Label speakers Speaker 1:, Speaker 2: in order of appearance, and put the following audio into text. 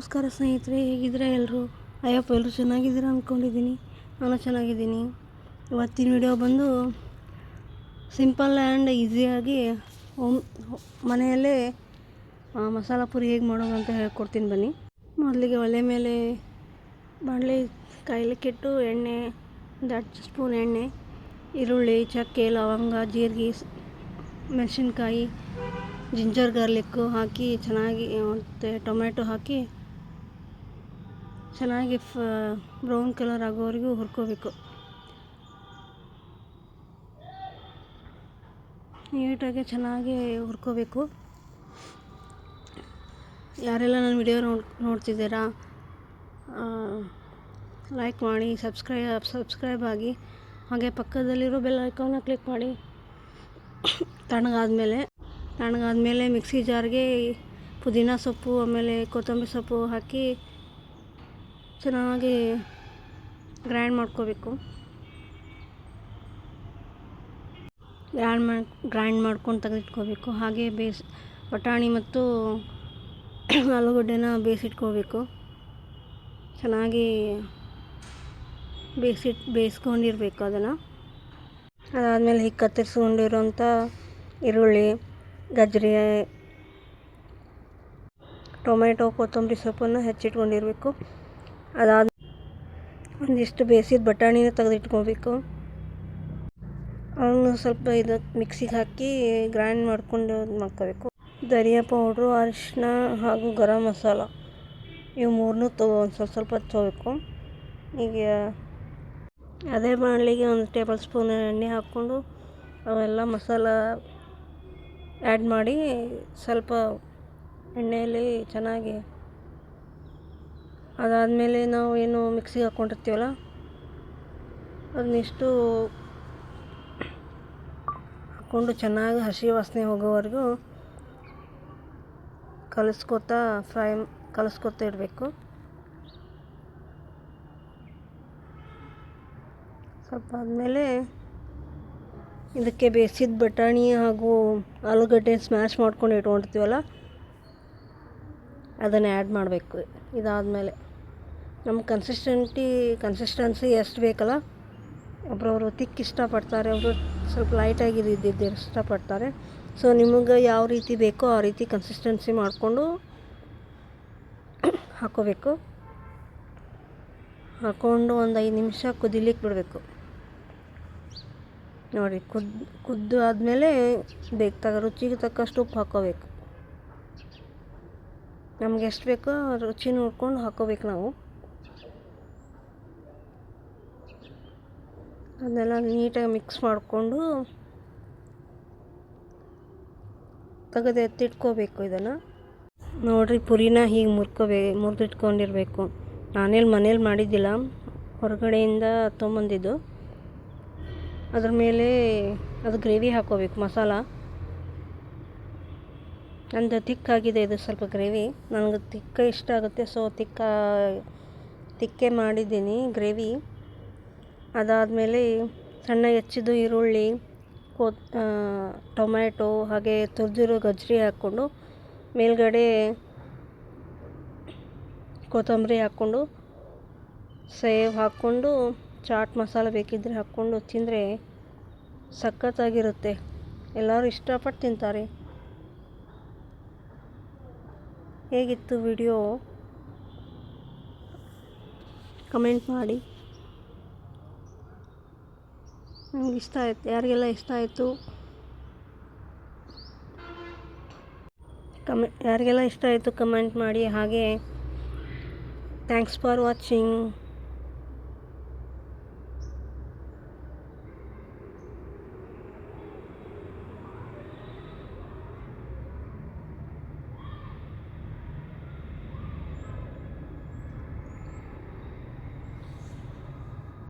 Speaker 1: ನಮಸ್ಕಾರ ಸ್ನೇಹಿತರೆ, ಹೇಗಿದ್ದೀರಾ ಎಲ್ಲರೂ? ಅಯ್ಯಪ್ಪ, ಎಲ್ಲರೂ ಚೆನ್ನಾಗಿದ್ದೀರಾ ಅಂದ್ಕೊಂಡಿದ್ದೀನಿ ನಾನು ಚೆನ್ನಾಗಿದ್ದೀನಿ. ಇವತ್ತಿನ ವಿಡಿಯೋ ಬಂದು ಸಿಂಪಲ್ ಆ್ಯಂಡ್ ಈಸಿಯಾಗಿ ಹೋಮ್ ಮನೆಯಲ್ಲೇ ಮಸಾಲ ಪುರಿ ಹೇಗೆ ಮಾಡೋದು ಅಂತ ಹೇಳ್ಕೊಡ್ತೀನಿ ಬನ್ನಿ. ಮೊದಲಿಗೆ ಒಲೆ ಮೇಲೆ ಬಾಣಲೆ ಕಾಯ್ಲಿಕ್ಕಿಟ್ಟು ಎಣ್ಣೆ, ಒಂದು ಹತ್ತು ಸ್ಪೂನ್ ಎಣ್ಣೆ, ಈರುಳ್ಳಿ, ಚಕ್ಕೆ, ಲವಂಗ, ಜೀರಿಗೆ ಮೆಣಸಿನ್ಕಾಯಿ ಜಿಂಜರ್ ಗಾರ್ಲಿಕ್ಕು ಹಾಕಿ ಚೆನ್ನಾಗಿ ಮತ್ತು ಟೊಮೆಟೊ ಹಾಕಿ ಚೆನ್ನಾಗಿ ಫ ಬ್ರೌನ್ ಕಲರ್ ಆಗೋವರೆಗೂ ಹುರ್ಕೋಬೇಕು. ನೀಟಾಗಿ ಚೆನ್ನಾಗಿ ಹುರ್ಕೋಬೇಕು. ಯಾರೆಲ್ಲ ನನ್ನ ವಿಡಿಯೋ ನೋಡಿ, ನೋಡ್ತಿದ್ದೀರಾ ಲೈಕ್ ಮಾಡಿ ಸಬ್ಸ್ಕ್ರೈಬ್ ಸಬ್ಸ್ಕ್ರೈಬ್ ಆಗಿ, ಹಾಗೆ ಪಕ್ಕದಲ್ಲಿರೋ ಬೆಲ್ ಐಕಾನ್ನ ಕ್ಲಿಕ್ ಮಾಡಿ, ತಣ್ಣಗಾದ್ಮೇಲೆ ತಣ್ಣಗಾದ್ಮೇಲೆ ಮಿಕ್ಸಿ ಜಾರ್ಗೆ ಪುದೀನ ಸೊಪ್ಪು, ಆಮೇಲೆ ಕೊತ್ತಂಬರಿ ಸೊಪ್ಪು ಹಾಕಿ ಚೆನ್ನಾಗಿ ಗ್ರೈಂಡ್ ಮಾಡ್ಕೋಬೇಕು. ಗ್ರ್ಯಾಂಡ್ ಮಾಡಿ ಗ್ರೈಂಡ್ ಮಾಡ್ಕೊಂಡು ತೆಗೆದಿಟ್ಕೋಬೇಕು. ಹಾಗೆ ಬೇಸ್, ಬಟಾಣಿ ಮತ್ತು ಆಲೂಗಡ್ಡೆನ ಬೇಯಿಸಿಟ್ಕೋಬೇಕು. ಚೆನ್ನಾಗಿ ಬೇಯಿಸಿಟ್, ಬೇಯಿಸ್ಕೊಂಡಿರಬೇಕು ಅದನ್ನು. ಅದಾದಮೇಲೆ ಹೀಗೆ ಕತ್ತರಿಸ್ಕೊಂಡಿರೋಂಥ ಈರುಳ್ಳಿ, ಗಜ್ಜರಿ, ಟೊಮೆಟೊ, ಕೊತ್ತಂಬರಿ ಸೊಪ್ಪನ್ನು ಹೆಚ್ಚಿಟ್ಕೊಂಡಿರಬೇಕು. ಅದಾದ ಒಂದಿಷ್ಟು ಬೇಯಿಸಿದ ಬಟಾಣಿನ ತೆಗೆದಿಟ್ಕೋಬೇಕು. ಅವನ್ನು ಸ್ವಲ್ಪ ಇದು ಮಿಕ್ಸಿಗೆ ಹಾಕಿ ಗ್ರೈಂಡ್ ಮಾಡ್ಕೊಂಡು ಮಾಡ್ಕೋಬೇಕು. ಧನಿಯಾ ಪೌಡ್ರು ಅರಿಶಿನ ಹಾಗೂ ಗರಂ ಮಸಾಲ ಇವು ಮೂರನ್ನೂ ತೊ ಒಂದು ಸ್ವಲ್ಪ ಸ್ವಲ್ಪ ತೊಗೋಬೇಕು ಈಗ ಅದೇ ಬಾಣಲಿಗೆ ಒಂದು ಟೇಬಲ್ ಸ್ಪೂನ್ ಎಣ್ಣೆ ಹಾಕ್ಕೊಂಡು ಅವೆಲ್ಲ ಮಸಾಲ ಆ್ಯಡ್ ಮಾಡಿ ಸ್ವಲ್ಪ ಎಣ್ಣೆಯಲ್ಲಿ ಚೆನ್ನಾಗಿ ಅದಾದಮೇಲೆ ನಾವು ಏನು ಮಿಕ್ಸಿಗೆ ಹಾಕ್ಕೊಂಡಿರ್ತೀವಲ್ಲ ಅದನ್ನಿಷ್ಟು ಹಾಕ್ಕೊಂಡು ಚೆನ್ನಾಗಿ ಹಸಿ ವಾಸನೆ ಹೋಗೋವರೆಗೂ ಕಲಿಸ್ಕೊತಾ, ಫ್ರೈ ಕಲಿಸ್ಕೊತಾ ಇಡಬೇಕು ಸ್ವಲ್ಪ ಆದಮೇಲೆ ಇದಕ್ಕೆ ಬೇಯಿಸಿದ ಬಟಾಣಿ ಹಾಗೂ ಆಲೂಗಡ್ಡೆ ಸ್ಮ್ಯಾಶ್ ಮಾಡ್ಕೊಂಡು ಇಟ್ಕೊಂಡಿರ್ತೀವಲ್ಲ, ಅದನ್ನು ಆ್ಯಡ್ ಮಾಡಬೇಕು. ಇದಾದಮೇಲೆ ನಮ್ಮ ಕನ್ಸಿಸ್ಟೆಂಟಿ ಕನ್ಸಿಸ್ಟೆನ್ಸಿ ಎಷ್ಟು ಬೇಕಲ್ಲ? ಒಬ್ಬರವರು ತಿಕ್ ಇಷ್ಟಪಡ್ತಾರೆ ಒಬ್ಬರು ಸ್ವಲ್ಪ ಲೈಟಾಗಿ ಇದ್ದಿದ್ದು ಇಷ್ಟಪಡ್ತಾರೆ. ಸೊ ನಿಮಗೆ ಯಾವ ರೀತಿ ಬೇಕೋ ಆ ರೀತಿ ಕನ್ಸಿಸ್ಟೆನ್ಸಿ ಮಾಡಿಕೊಂಡು ಹಾಕೋಬೇಕು. ಹಾಕ್ಕೊಂಡು ಒಂದು ಐದು ನಿಮಿಷ ಕುದಿಲಿಕ್ಕೆ ಬಿಡಬೇಕು. ನೋಡಿ, ಕುದ್ ಕುದ್ದು ಆದಮೇಲೆ ಬೇಕು ರುಚಿಗೆ ತಕ್ಕಷ್ಟು ಉಪ್ಪು ಹಾಕೋಬೇಕು. ನಮ್ಗೆ ಎಷ್ಟು ಬೇಕೋ ರುಚಿ ನೋಡ್ಕೊಂಡು ಹಾಕೋಬೇಕು ನಾವು. ಅದನ್ನೆಲ್ಲ ನೀಟಾಗಿ ಮಿಕ್ಸ್ ಮಾಡಿಕೊಂಡು ತೆಗೆದು ಎತ್ತಿಟ್ಕೋಬೇಕು ಇದನ್ನು. ನೋಡಿರಿ, ಪುರಿನ ಹೀಗೆ ಮುರ್ಕೋಬೇ, ಮುರಿದಿಟ್ಕೊಂಡಿರಬೇಕು. ನಾನೇಲಿ ಮನೇಲಿ ಮಾಡಿದ್ದಿಲ್ಲ. ಹೊರಗಡೆಯಿಂದ ತೊಗೊಂಬಂದಿದ್ದು. ಅದ್ರ ಮೇಲೆ ಅದು ಗ್ರೇವಿ ಹಾಕ್ಕೋಬೇಕು, ಮಸಾಲ. ನಂದು ತಿಕ್ಕಾಗಿದೆ ಇದು ಸ್ವಲ್ಪ ಗ್ರೇವಿ. ನನಗೆ ತಿಕ್ಕ ಇಷ್ಟ ಆಗುತ್ತೆ, ಸೊ ತಿಕ್ಕ, ತಿಕ್ಕೆ ಮಾಡಿದ್ದೀನಿ ಗ್ರೇವಿ. ಅದಾದಮೇಲೆ ಸಣ್ಣ ಹೆಚ್ಚಿದ್ದು ಈರುಳ್ಳಿ, ಕೊತ್ ಟೊಮ್ಯಾಟೊ, ಹಾಗೆ ತುರಿದಿರೋ ಗಜ್ಜರಿ ಹಾಕ್ಕೊಂಡು ಮೇಲ್ಗಡೆ ಕೊತ್ತಂಬರಿ ಹಾಕ್ಕೊಂಡು ಸೇವ್ ಹಾಕ್ಕೊಂಡು ಚಾಟ್ ಮಸಾಲ ಬೇಕಿದ್ದರೆ ಹಾಕ್ಕೊಂಡು ತಿಂದರೆ ಸಖತ್ತಾಗಿರುತ್ತೆ. ಎಲ್ಲರೂ ಇಷ್ಟಪಟ್ಟು ತಿಂತಾರೆ. ಹೇಗಿತ್ತು ವಿಡಿಯೋ? ಕಮೆಂಟ್ ಮಾಡಿ. ನಮ್ಗೆ ಇಷ್ಟ ಆಯ್ತು, ಯಾರಿಗೆಲ್ಲ ಇಷ್ಟ ಆಯಿತು? ಕಮೆ, ಯಾರಿಗೆಲ್ಲ ಇಷ್ಟ ಆಯಿತು ಕಮೆಂಟ್ ಮಾಡಿ, ಹಾಗೆ ಥ್ಯಾಂಕ್ಸ್ ಫಾರ್ ವಾಚಿಂಗ್